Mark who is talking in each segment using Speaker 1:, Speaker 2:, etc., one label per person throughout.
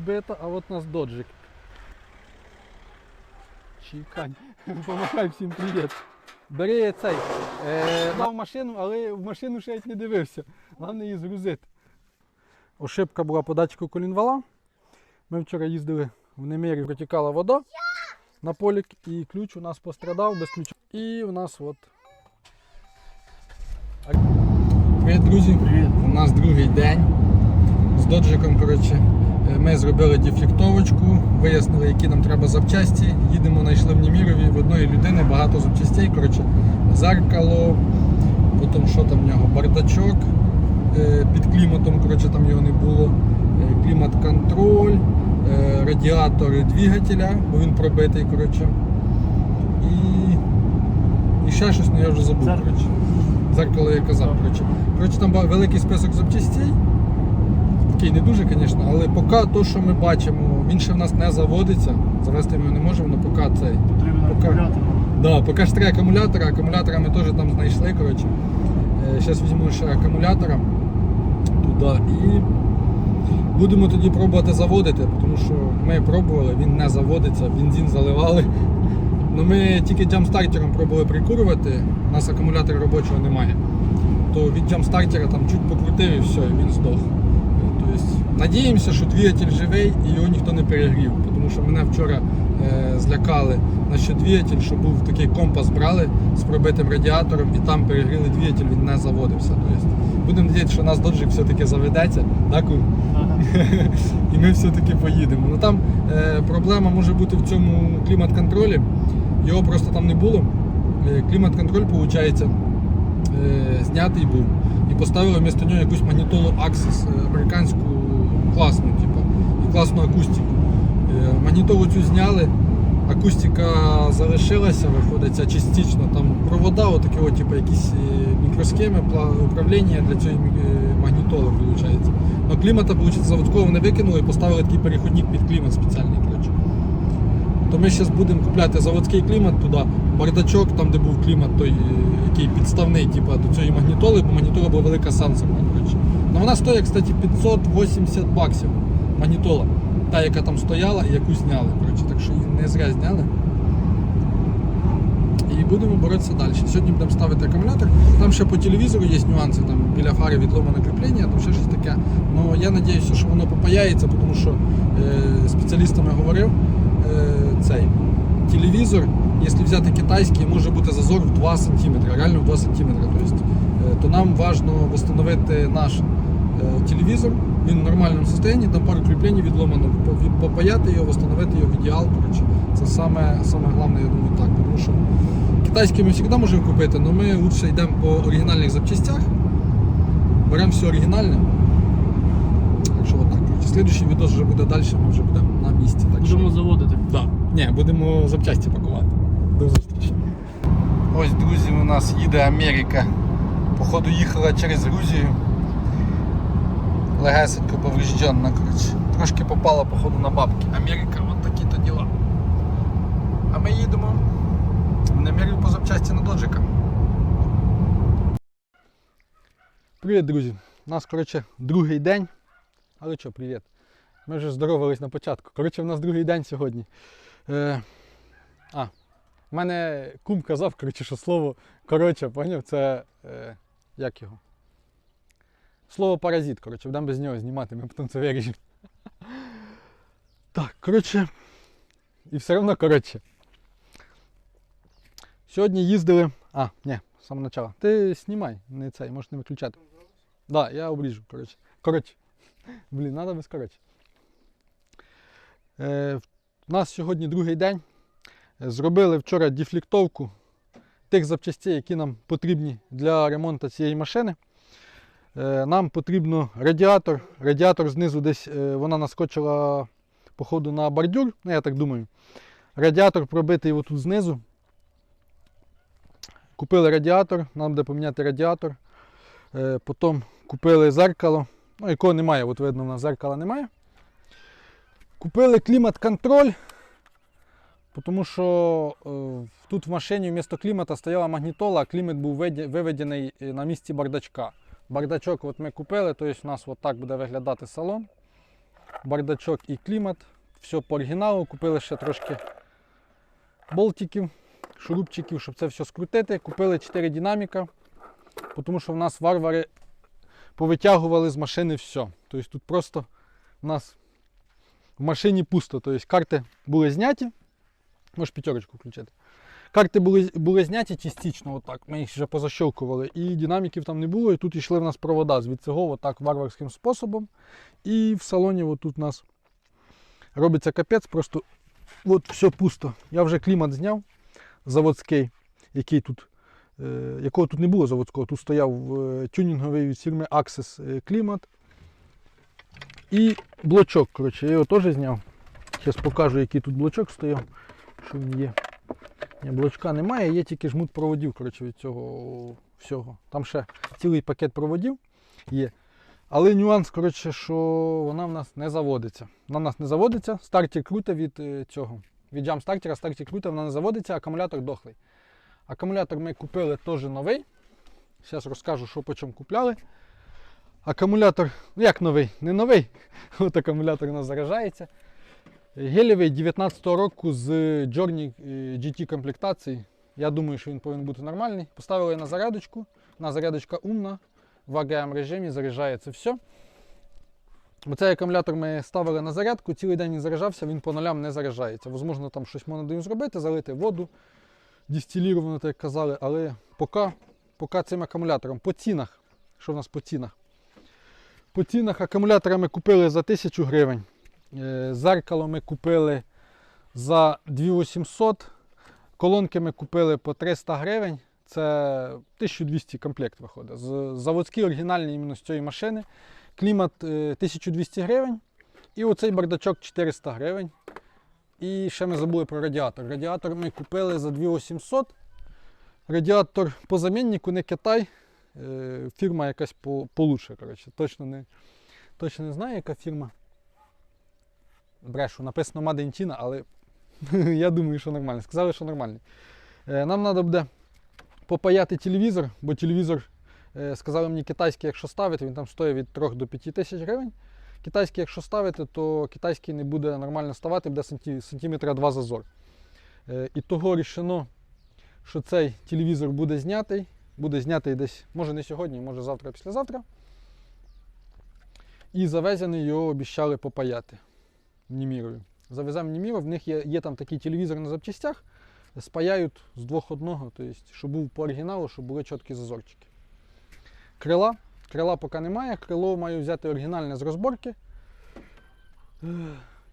Speaker 1: підбита, а от у нас доджик. Чекай, помахай всім привіт. Бери цей. Е, мав машину, але в машину ще не дивився. Головне її згрузити. Ошибка була по датчику колінвала. Ми вчора їздили в Немирі, протікала вода на полік, і ключ у нас пострадав без ключа. І у нас от. Привіт, друзі! Привіт. У нас другий день. З доджиком, коротше, ми зробили дефлектовочку, вияснили, які нам треба запчасті. Їдемо, знайшли в Німірові в одної людини багато запчастей. Коротше, зеркало, потім що там в нього, бардачок е, під кліматом, коротше, там його не було. е, Клімат-контроль, е, радіатор двигателя, бо він пробитий, коротше. І, і ще щось, ну я вже забув. Коротше. Зеркало я казав. Коротше. Коротше, там великий список запчастей. Такий не дуже, звісно, але поки то, що ми бачимо, він ще в нас не заводиться. Завести ми його не можемо, але поки цей.
Speaker 2: Потрібен
Speaker 1: Поки-
Speaker 2: акумулятор.
Speaker 1: Да, поки ж три акумулятора, акумулятора ми теж там знайшли. коротше. Зараз візьму ще акумулятора туди і будемо тоді пробувати заводити, тому що ми пробували, він не заводиться, бензин заливали. Ну, ми тільки джамстартером пробували прикурювати, у нас акумулятора робочого немає. То від джамстартера там чуть покрутив і все, і він здох. Надіємося, що двигатель живий і його ніхто не перегрів, тому що мене вчора е, злякали насчет двигатель, що був такий компас брали з пробитим радіатором і там перегріли двигатель, він не заводився. Тобто, будемо надіятися, що у нас доджик все-таки заведеться. Так,
Speaker 2: Ага.
Speaker 1: і ми все-таки поїдемо. Ну там е, проблема може бути в цьому клімат-контролі. Його просто там не було. Е, клімат-контроль, виходить, е, знятий був. І поставили вмісто нього якусь магнітолу Axis, е, американську класну, типу, і класну акустику. Е, магнітолу цю зняли, акустика залишилася, виходить, частично. Там провода, отакі, от, типу, якісь е, мікросхеми, управління для цієї мі- магнітоли, виходить. Но клімата, виходить, заводського не викинули і поставили такий переходник під клімат спеціальний. Коротше. То ми зараз будемо купляти заводський клімат туди, бардачок, там де був клімат, той, е, який підставний типу, до цієї магнітоли, бо магнітола була велика сенсорна. Ну вона стоїть, кстати, 580 баксів. Магнітола. Та, яка там стояла і яку зняли. Коротше, так що її не зря зняли. І будемо боротися далі. Сьогодні будемо ставити акумулятор. Там ще по телевізору є нюанси, там біля фари відломане кріплення, там ще щось таке. Ну я сподіваюся, що воно попаяється, тому що е, спеціалістами говорив е, цей телевізор, якщо взяти китайський, може бути зазор в 2 см, реально в 2 см. Тобто, е, то нам важливо встановити наш телевізор, він в нормальному стані, там пару кріплень відломано, попаяти його, встановити його в ідеал. Коротше. Це саме, саме головне, я думаю, так. Тому що китайський ми завжди можемо купити, але ми лучше йдемо по оригінальних запчастях, беремо все оригінальне. Так що отак. Слідуючий відео вже буде далі, ми вже будемо на місці. Так що...
Speaker 2: Будемо заводити.
Speaker 1: Да. Ні, будемо запчасті пакувати. До зустрічі. Ось, друзі, у нас їде Америка. Походу їхала через Грузію. Легесенько поврежденна, коротше. Трошки попала, походу, на бабки. Америка, от такі то діла. А ми їдемо в Немірів по запчасті на доджика. Привіт, друзі. У нас, коротше, другий день. Але що, привіт. Ми вже здоровались на початку. Коротше, в нас другий день сьогодні. Е, а, в мене кум казав, коротше, що слово коротше, поняв, це е, як його? Слово паразит, коротше, будемо без нього знімати, ми потім це виріжемо. Так, коротше. І все одно коротше. Сьогодні їздили. А, ні, з самого початку. Ти знімай, не цей, можеш не виключати. Так, да, я обріжу, коротше. Коротше. Блін, треба без коротше. Е, у нас сьогодні другий день. Зробили вчора дефлектовку тих запчастей, які нам потрібні для ремонту цієї машини. Е, Нам потрібно радіатор. Радіатор знизу десь е, вона наскочила, походу, на бордюр, ну я так думаю. Радіатор пробитий отут знизу. Купили радіатор, нам буде поміняти радіатор. Е, Потім купили зеркало. Ну, якого немає, от видно, у нас зеркала немає. Купили клімат-контроль, тому що тут в машині вмісто клімата стояла магнітола, а клімат був виведений на місці бардачка. Бардачок от ми купили, тобто у нас от так буде виглядати салон. бардачок і клімат. Все по оригіналу. Купили ще трошки болтиків, шурупчиків, щоб це все скрутити. Купили 4 динаміка, тому що в нас варвари повитягували з машини все. Тобто тут просто у нас в машині пусто. Тобто карти були зняті. Можеш п'ятерочку включити. Карти були, були зняті частично, отак. Ми їх вже позащелкували. І динаміків там не було. І тут йшли в нас провода з відцього, отак варварським способом. І в салоні отут у нас робиться капець, просто от все пусто. Я вже клімат зняв заводський, який тут, е, якого тут не було заводського. Тут стояв е, тюнінговий від фірми Access е, клімат. І блочок, коротше, я його теж зняв. Зараз покажу, який тут блочок стояв, що він є. Блочка немає, є тільки жмут проводів коротше, від цього всього. Там ще цілий пакет проводів є. Але нюанс, коротше, що вона в нас не заводиться. Вона в нас не заводиться, стартер круте від е, цього. Від джам стартера стартер круте, вона не заводиться, акумулятор дохлий. Акумулятор ми купили теж новий. Зараз розкажу, що по чому купляли. Акумулятор, як новий? Не новий. От акумулятор у нас заражається. Гелєвий 19-го року з Journey е, GT комплектації. Я думаю, що він повинен бути нормальний. Поставили на зарядочку. На зарядочка умна. В AGM режимі заряджається все. Оцей акумулятор ми ставили на зарядку, цілий день він заряджався, він по нулям не заряджається. Можливо, там щось можна ним зробити, залити воду, дистиліровану, так як казали, але поки, поки цим акумулятором. По цінах. Що в нас по цінах? По цінах акумулятора ми купили за 1000 гривень. Е, Зеркало ми купили за 2800. Колонки ми купили по 300 гривень. Це 1200 комплект виходить. З заводський оригінальний іменно з цієї машини. Клімат е, 1200 гривень. І оцей бардачок 400 гривень. І ще ми забули про радіатор. Радіатор ми купили за 2800. Радіатор по заміннику не Китай. Е, Фірма якась по- получше. Коротше. Точно, не, точно не знаю, яка фірма. Брешу, написано China, але я думаю, що нормально. Сказали, що нормальний. Е, Нам треба буде попаяти телевізор, бо телевізор, е, сказали мені китайський, якщо ставити, він там стоїть від 3 до 5 тисяч гривень. Китайський, якщо ставити, то китайський не буде нормально ставати, буде сантиметра 2 зазор. Е, І того рішено, що цей телевізор буде знятий. Буде знятий десь, може не сьогодні, може завтра, післязавтра. І завезений його обіцяли попаяти. Німірою. Завеземо Німіру, в них є, є там такий телевізор на запчастях, спаяють з двох одного, тобто, щоб був по оригіналу, щоб були чіткі зазорчики. Крила. Крила поки немає, крило маю взяти оригінальне з розборки.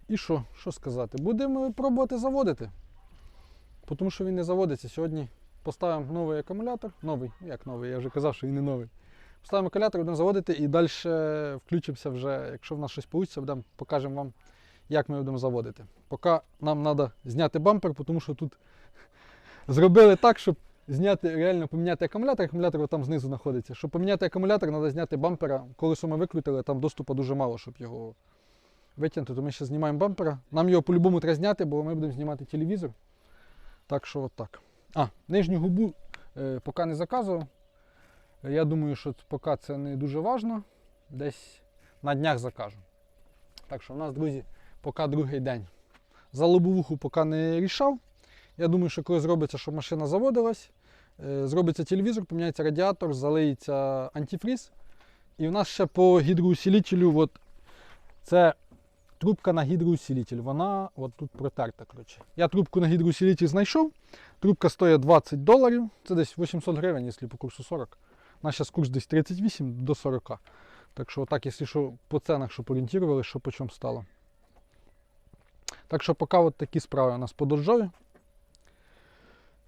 Speaker 1: І що? Що сказати? Будемо пробувати заводити. Тому що він не заводиться. Сьогодні поставимо новий акумулятор. Новий, як новий, я вже казав, що він не новий. Поставимо акумулятор, будемо заводити і далі включимося вже, якщо в нас щось вийде, покажемо вам, як ми будемо заводити. Поки нам треба зняти бампер, тому що тут зробили так, щоб зняти, реально поміняти акумулятор, акумулятор там знизу знаходиться. Щоб поміняти акумулятор, треба зняти бампера. Колесо ми викрутили, там доступу дуже мало, щоб його витягнути. То ми ще знімаємо бампера. Нам його по-любому треба зняти, бо ми будемо знімати телевізор. Так що отак. А, нижню губу е, поки не заказував. Я думаю, що поки це не дуже важливо. Десь на днях закажу. Так що у нас, друзі, поки другий день. За лобовуху поки не рішав. Я думаю, що коли зробиться, щоб машина заводилась, е, зробиться телевізор, поміняється радіатор, залиється антифріз. І в нас ще по гідроусилителю, от, це трубка на гідроусилитель, вона от тут протерта. Коротше. Я трубку на гідроусилитель знайшов. Трубка стоїть 20 доларів, це десь 800 гривень, якщо по курсу 40. Наш зараз курс десь 38 до 40. Так що, так, якщо що, по ценах, щоб орієнтували, що по чому стало. Так що поки от такі справи у нас по доджові.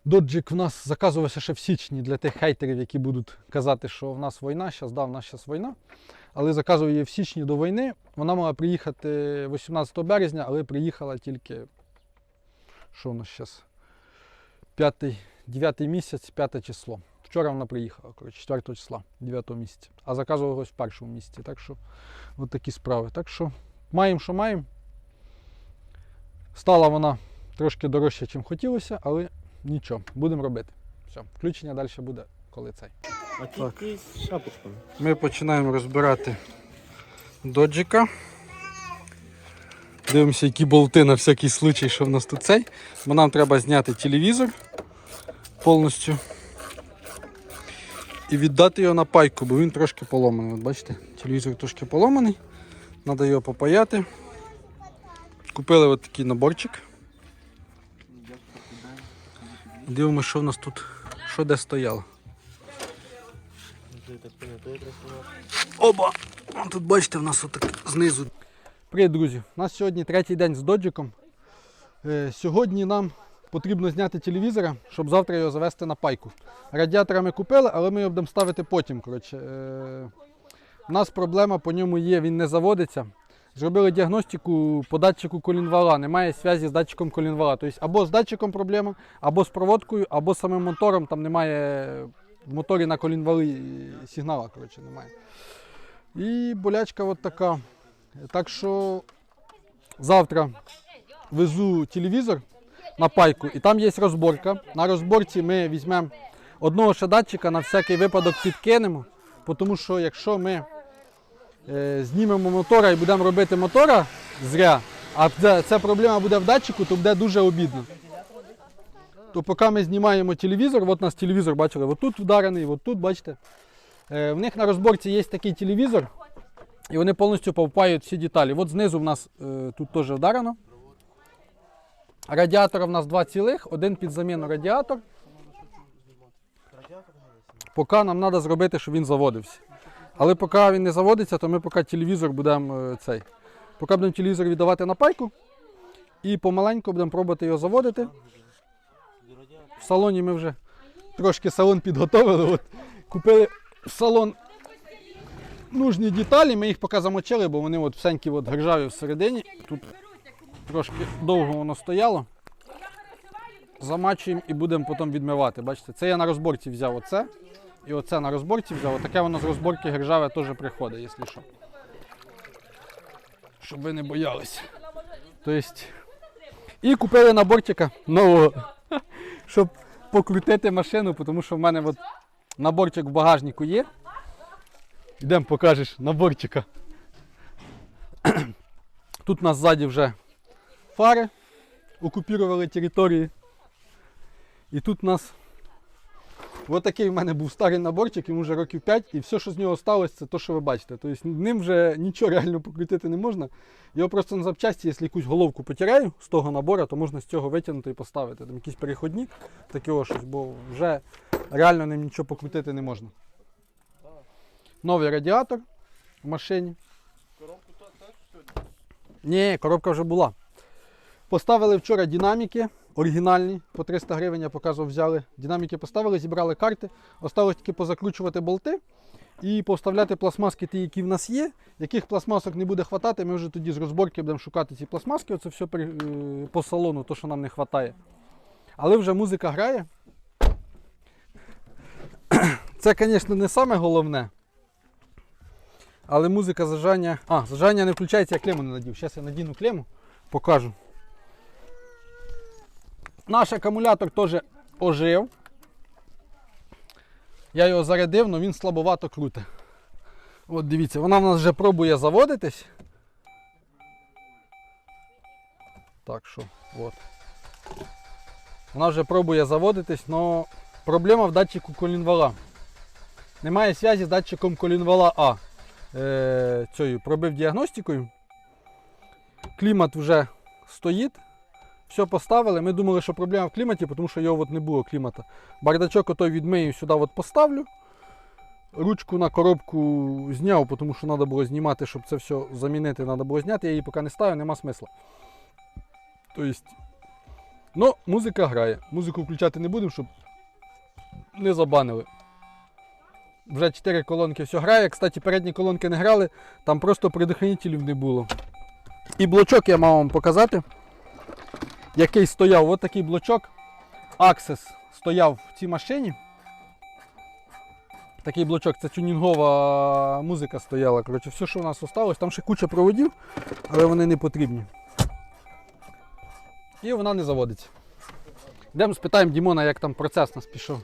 Speaker 1: Доджик в нас заказувався ще в січні для тих хейтерів, які будуть казати, що в нас війна, зараз да, в нас зараз війна. Але заказував її в січні до війни. Вона мала приїхати 18 березня, але приїхала тільки. Що в нас зараз? 9 місяць, 5 число. Вчора вона приїхала, коротше, 4 числа, 9 місяця. А заказувалось в першому місяці. Так що от такі справи. Так що маємо, що маємо. Стала вона трошки дорожче, ніж хотілося, але нічого, будемо робити. Все, включення далі буде, коли цей.
Speaker 2: Шапочками.
Speaker 1: Ми починаємо розбирати доджика. Дивимося, які болти на всякий случай, що в нас тут цей. Бо нам треба зняти телевізор повністю. І віддати його на пайку, бо він трошки поломаний. От бачите, телевізор трошки поломаний. Треба його попаяти. Купили от такий наборчик. Дивимося, що в нас тут, що де стояло. Оба! Тут бачите, в нас отак знизу. Привіт, друзі! У нас сьогодні третій день з доджиком. Е, Сьогодні нам потрібно зняти телевізора, щоб завтра його завести на пайку. Радіатора ми купили, але ми його будемо ставити потім. Коротше. Е, У нас проблема по ньому є, він не заводиться. Зробили діагностику по датчику колінвала. Немає зв'язку з датчиком колінвала. Тобто або з датчиком проблема, або з проводкою, або з самим мотором. Там немає в моторі на колінвали сигнала. Коротше, немає. І болячка от така. Так що завтра везу телевізор на пайку, і там є розборка. На розборці ми візьмемо одного ще датчика на всякий випадок підкинемо, тому що якщо ми знімемо мотора і будемо робити мотора зря, а це проблема буде в датчику, то буде дуже обідно. То поки ми знімаємо телевізор, от у нас телевізор, бачили, от тут вдарений, от тут, бачите. Е, в них на розборці є такий телевізор, і вони повністю повпають всі деталі. От знизу в нас е, тут теж вдарено. Радіатора в нас два цілих, один під заміну радіатор. Поки нам треба зробити, щоб він заводився. Але поки він не заводиться, то ми поки телевізор будемо е, цей. Поки будемо телевізор віддавати на пайку і помаленьку будемо пробувати його заводити. В салоні ми вже трошки салон підготовили. От, купили в салон нужні деталі, ми їх поки замочили, бо вони от всенькі от гержаві всередині. Тут трошки довго воно стояло. Замачуємо і будемо потім відмивати. Бачите, це я на розборці взяв оце. І оце на розборці взяв. Отаке воно з розборки гержаве теж приходить, якщо що. Щоб ви не боялися. Тобто... І купили наборчика нового, щоб покрутити машину, тому що в мене от наборчик в багажнику є. Йдемо покажеш наборчика. Тут у нас ззаді вже фари, окупірували території. І тут у нас Ось такий в мене був старий наборчик, йому вже років 5, і все, що з нього сталося, це те, що ви бачите. Тобто ним вже нічого реально покрутити не можна. Його просто на запчасті, якщо якусь головку потеряю з того набору, то можна з цього витягнути і поставити. Там якийсь переходник, таке щось, бо вже реально ним нічого покрутити не можна. Новий радіатор в машині. Коробку теж? Ні, коробка вже була. Поставили вчора динаміки оригінальні, по 300 гривень, я показував, взяли. Динаміки поставили, зібрали карти. Осталось тільки позакручувати болти і поставляти пластмаски, ті, які в нас є. Яких пластмасок не буде хватати, ми вже тоді з розборки будемо шукати ці пластмаски. Оце все е, по салону, то, що нам не вистачає. Але вже музика грає. Це, звісно, не саме головне. Але музика зажання. А, зажання не включається, я клему не надів. Зараз я надіну клему, покажу. Наш акумулятор теж ожив. Я його зарядив, але він слабовато крутить. От дивіться, вона в нас вже пробує заводитись. Так що, от. Вона вже пробує заводитись, але проблема в датчику колінвала. Немає зв'язку з датчиком колінвала А. Е, цією пробив діагностикою. Клімат вже стоїть. Все поставили. Ми думали, що проблема в кліматі, тому що його от не було клімата. Бардачок отой відмию сюди от поставлю. Ручку на коробку зняв, тому що треба було знімати, щоб це все замінити, треба було зняти. Я її поки не ставив, нема смисла. Тобто, ну, музика грає. Музику включати не будемо, щоб не забанили. Вже 4 колонки все грає. Кстати, передні колонки не грали, там просто предохранителів не було. І блочок я мав вам показати який стояв, от такий блочок. Access стояв в цій машині. Такий блочок, це тюнінгова музика стояла. Коротше, все, що у нас залишилось, там ще куча проводів, але вони не потрібні. І вона не заводиться. Йдемо спитаємо Дімона, як там процес нас пішов.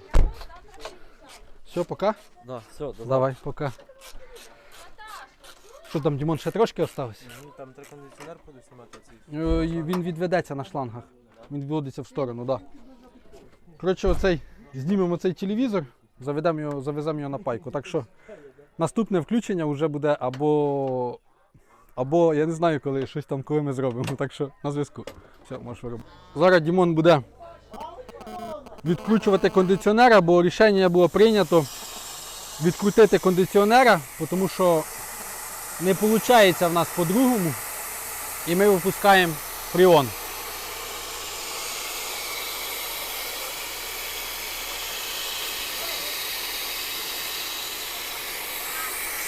Speaker 1: Все, пока.
Speaker 2: Да, все,
Speaker 1: Давай, пока. Що там, Дімон, ще трошки осталось?
Speaker 2: Ну, там треба кондиціонер буде знімати.
Speaker 1: Е, Він відведеться на шлангах. Він відводиться в сторону, так. Да. Коротше, оцей, знімемо цей телевізор, заведемо його, завеземо його на пайку. Так що наступне включення вже буде або. Або я не знаю, коли щось там, коли ми зробимо. Так що на зв'язку. Все, можеш робити. Зараз Дімон буде відкручувати кондиціонера, бо рішення було прийнято відкрутити кондиціонера, тому що не виходить в нас по-другому. І ми випускаємо фріон.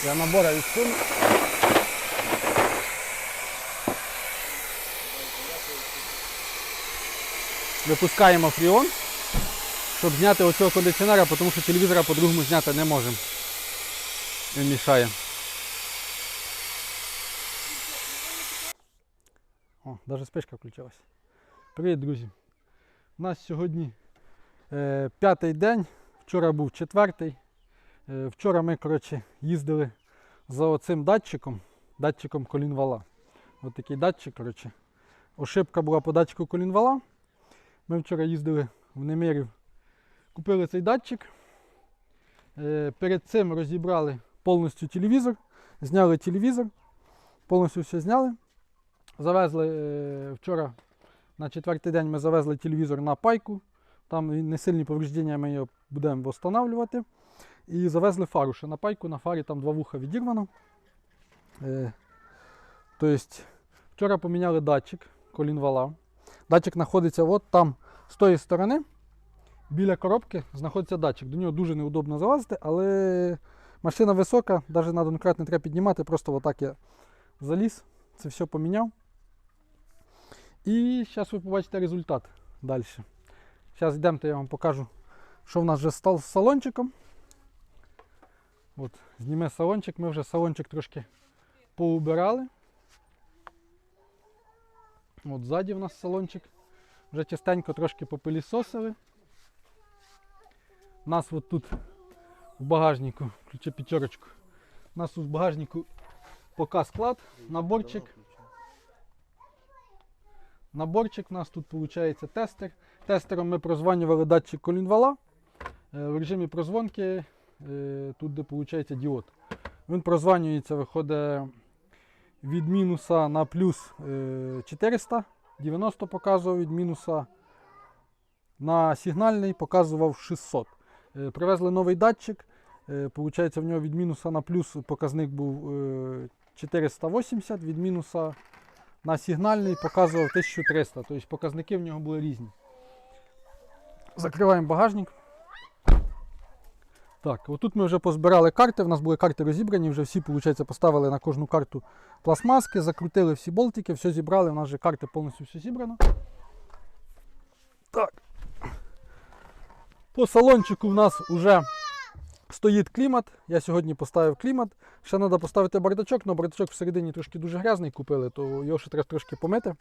Speaker 1: Я набора відсуну. Випускаємо фріон, щоб зняти оцього кондиціонера, тому що телевізора по-другому зняти не можемо. Він мішає. Навіть спишка включилась. Привіт, друзі. У нас сьогодні е, п'ятий день, вчора був четвертий. Е, вчора ми коротше, їздили за оцим датчиком, датчиком колінвала. Ось такий датчик. коротше. Ошибка була по датчику колінвала. Ми вчора їздили в Немирів, купили цей датчик. Е, перед цим розібрали повністю телевізор, зняли телевізор, повністю все зняли. Завезли е, вчора на четвертий день ми завезли телевізор на пайку. Там не сильні повреждення, ми його будемо встановлювати. І завезли фару ще на пайку. На фарі там два вуха відірвано. Е, тобто, вчора поміняли датчик колінвала. Датчик знаходиться от там з тої сторони. Біля коробки знаходиться датчик. До нього дуже неудобно залазити, але машина висока, навіть на донкрат не треба піднімати, просто отак я заліз, це все поміняв. І зараз ви побачите результат далі. Зараз йдемо, я вам покажу, що в нас вже стало з салончиком. От, зніме салончик, ми вже салончик трошки поубирали. От ззаді в нас салончик. Вже частенько трошки попилісосили. У нас от тут в багажнику, включи п'ятерочку. У нас тут в багажнику пока склад, наборчик. Наборчик у нас тут виходить тестер. Тестером ми прозванювали датчик колінвала. Е, В режимі прозвонки е, тут, де виходить діод. Він прозванюється, виходить від мінуса на плюс е, 400, 90 показував від мінуса на сигнальний показував 600. Е, Привезли новий датчик. е, Получається, в нього від мінуса на плюс показник був е, 480, від мінуса на сигнальний показував 1300. Тобто показники в нього були різні. Закриваємо багажник. Так, отут ми вже позбирали карти. У нас були карти розібрані, вже всі, виходить, поставили на кожну карту пластмаски, закрутили всі болтики, все зібрали. У нас вже карти повністю все зібрано. Так. По салончику в нас вже стоїть клімат. Я сьогодні поставив клімат. Ще треба поставити бардачок, але бардачок всередині трошки дуже грязний купили, то його ще треба трошки помити.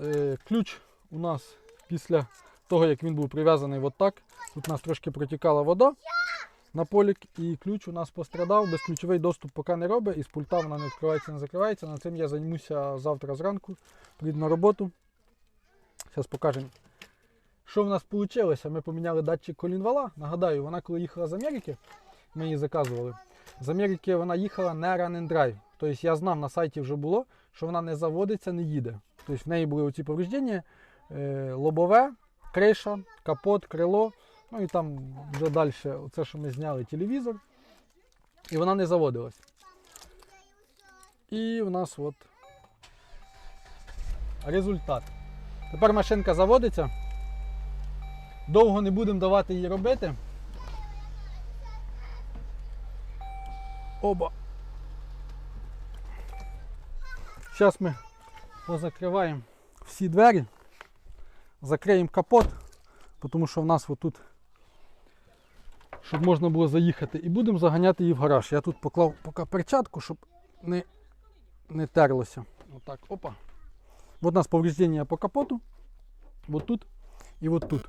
Speaker 1: Е, ключ у нас після того, як він був прив'язаний от так. Тут у нас трошки протікала вода на полік, і ключ у нас пострадав. Безключовий доступ поки не робить, і з пульта вона не відкривається, не закривається. На цим я займуся завтра зранку. Приїду на роботу. Зараз покажемо. Що в нас вийшло? Ми поміняли датчик колінвала. Нагадаю, вона коли їхала з Америки, ми її заказували. З Америки вона їхала не run and drive. Тобто я знав, на сайті вже було, що вона не заводиться, не їде. Тобто в неї були оці повреждення, е, лобове, криша, капот, крило. Ну і там вже далі, оце, що ми зняли, телевізор. І вона не заводилась. І в нас от результат. Тепер машинка заводиться. Довго не будемо давати її робити. Оба. Зараз ми позакриваємо всі двері, закриємо капот, тому що в нас отут, щоб можна було заїхати, і будемо заганяти її в гараж. Я тут поклав поки перчатку, щоб не, не терлося. Отак, опа. От у нас повреждення по капоту. От тут і от тут.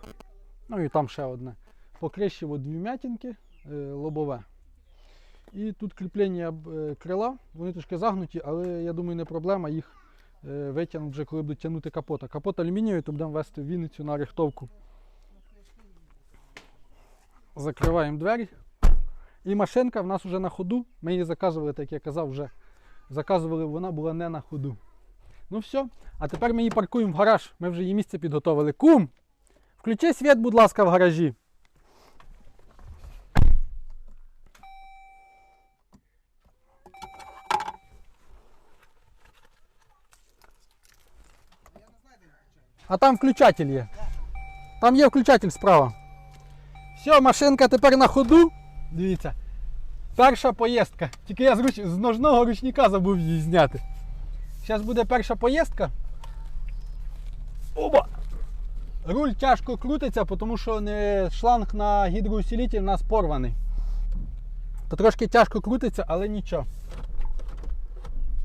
Speaker 1: Ну і там ще одне. По криші дві м'ятінки, е, лобове. І тут кріплення е, крила, вони трошки загнуті, але я думаю, не проблема їх е, витягнути вже, коли будуть тягнути капота. Капот алюмінієвий, то будемо вести в Вінницю на рихтовку. Закриваємо двері. І машинка в нас вже на ходу. Ми її заказували, так як я казав, вже заказували, вона була не на ходу. Ну все, а тепер ми її паркуємо в гараж. Ми вже її місце підготовили. Кум! Включи світ, будь ласка, в гаражі. А там включатель є. Там є включатель справа. Все, машинка тепер на ходу. Дивіться. Перша поїздка. Тільки я з, руч... з ножного ручника забув її зняти. Зараз буде перша поїздка. Оба! Руль тяжко крутиться, тому що не шланг на гідроусилитель у нас порваний. Трошки тяжко крутиться, але нічого.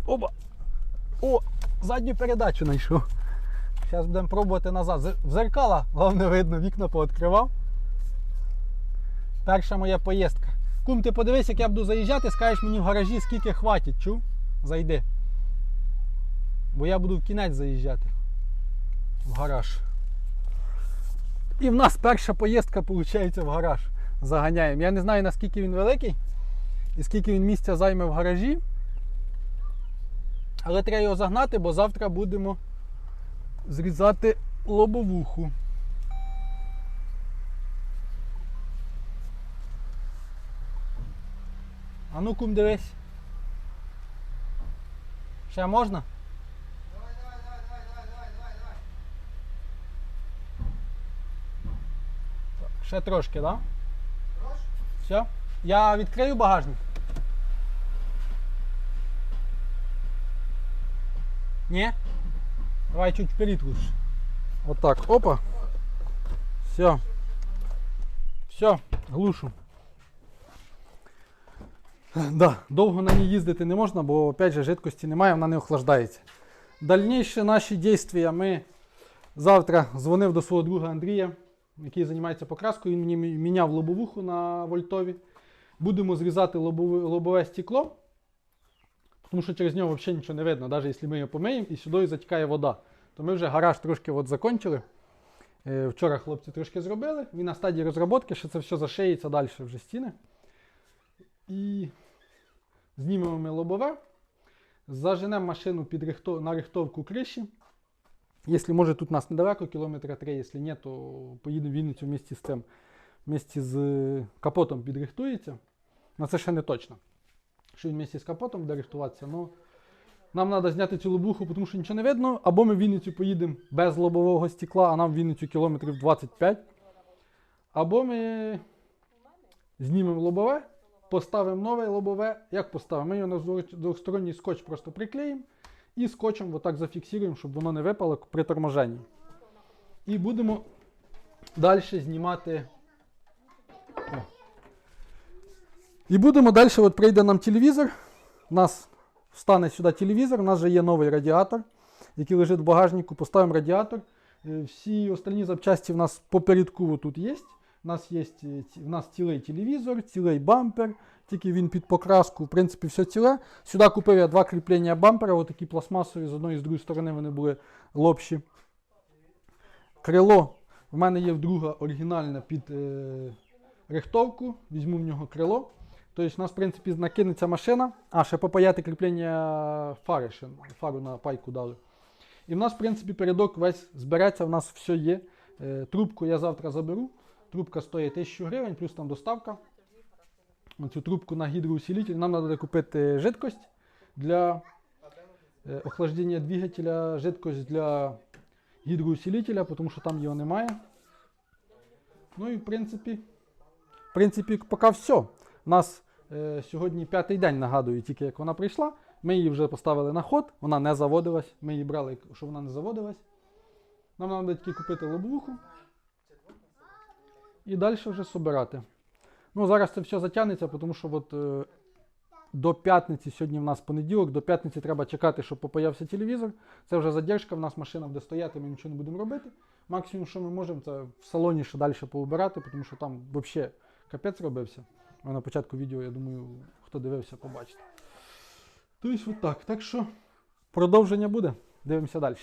Speaker 1: Оба! О! Задню передачу знайшов. Зараз будемо пробувати назад. В зеркала, головне видно, вікна пооткривав. Перша моя поїздка. Кум, ти подивись, як я буду заїжджати, скажеш мені в гаражі, скільки хватить, чув? Зайди. Бо я буду в кінець заїжджати. В гараж. І в нас перша поїздка виходить в гараж. Заганяємо. Я не знаю наскільки він великий і скільки він місця займе в гаражі. Але треба його загнати, бо завтра будемо зрізати лобовуху. А ну кум дивись. Ще можна? Ще трошки, так? Да? Все? Я відкрию багажник. Ні? Давай чуть вперед лучше. Вот так, опа. Все. Все, глушу. Да, довго на ній їздити не можна, бо опять же жидкості немає, вона не охлаждається. Дальніші наші дійства ми завтра дзвонив до свого друга Андрія, який займається покраскою. Він мені міняв лобовуху на вольтові. Будемо зрізати лобове, лобове стекло, тому що через нього взагалі нічого не видно, навіть якщо ми його помиємо і сюди затікає вода. То ми вже гараж трошки от закончили. Е, Вчора хлопці трошки зробили. Він на стадії розробки, ще це все зашиється далі вже стіни. І знімемо ми лобове, заженемо машину під рихто... на рихтовку криші. Якщо може тут нас недалеко, кілометра 3, якщо ні, то поїдемо в Вінницю вместе з цим. Вместе з е, капотом підрихтується. Ну це ще не точно. Що він вместе з капотом буде рихтуватися, ну нам треба зняти цю лобуху, тому що нічого не видно. Або ми в Вінницю поїдемо без лобового стекла, а нам в Вінницю кілометрів 25. Або ми знімемо лобове, поставимо нове лобове. Як поставимо? Ми його на двох- двохсторонній скотч просто приклеїмо і скотчем отак зафіксуємо, щоб воно не випало при торможенні. І будемо далі знімати. О. І будемо далі, от прийде нам телевізор. У нас встане сюди телевізор, у нас вже є новий радіатор, який лежить в багажнику. Поставимо радіатор. Е, Всі остальні запчасті в нас попередку тут є. У нас є е, в нас цілий телевізор, цілий бампер, тільки він під покраску, в принципі, все ціле. Сюди купив я два кріплення бампера, отакі пластмасові, з одної і з другої сторони вони були лопші. Крило в мене є друга оригінальна під е, рихтовку. Візьму в нього крило. Тобто, у нас, в принципі, накинеться машина. А, ще попаяти кріплення фари, ще фару на пайку дали. І в нас, в принципі, передок весь збереться, в нас все є. Е, трубку я завтра заберу. Трубка стоїть 1000 гривень, плюс там доставка. Цю трубку на гідроусилитель. Нам треба купити жидкость для е, охлаждення двигателя, жидкость для гідроусилителя, тому що там його немає. Ну і в принципі, в принципі, поки все. У нас е, сьогодні п'ятий день, нагадую, тільки як вона прийшла. Ми її вже поставили на ход, вона не заводилась. Ми її брали, щоб вона не заводилась. Нам треба тільки купити лобовуху. І далі вже собирати. Ну, зараз це все затягнеться, тому що от, е, до п'ятниці, сьогодні в нас понеділок, до п'ятниці треба чекати, щоб попаявся телевізор. Це вже задержка, в нас машина буде стояти, ми нічого не будемо робити. Максимум, що ми можемо, це в салоні ще далі поубирати, тому що там взагалі капець робився. А на початку відео, я думаю, хто дивився, побачите. Тобто, отак. Так що продовження буде. Дивимося далі.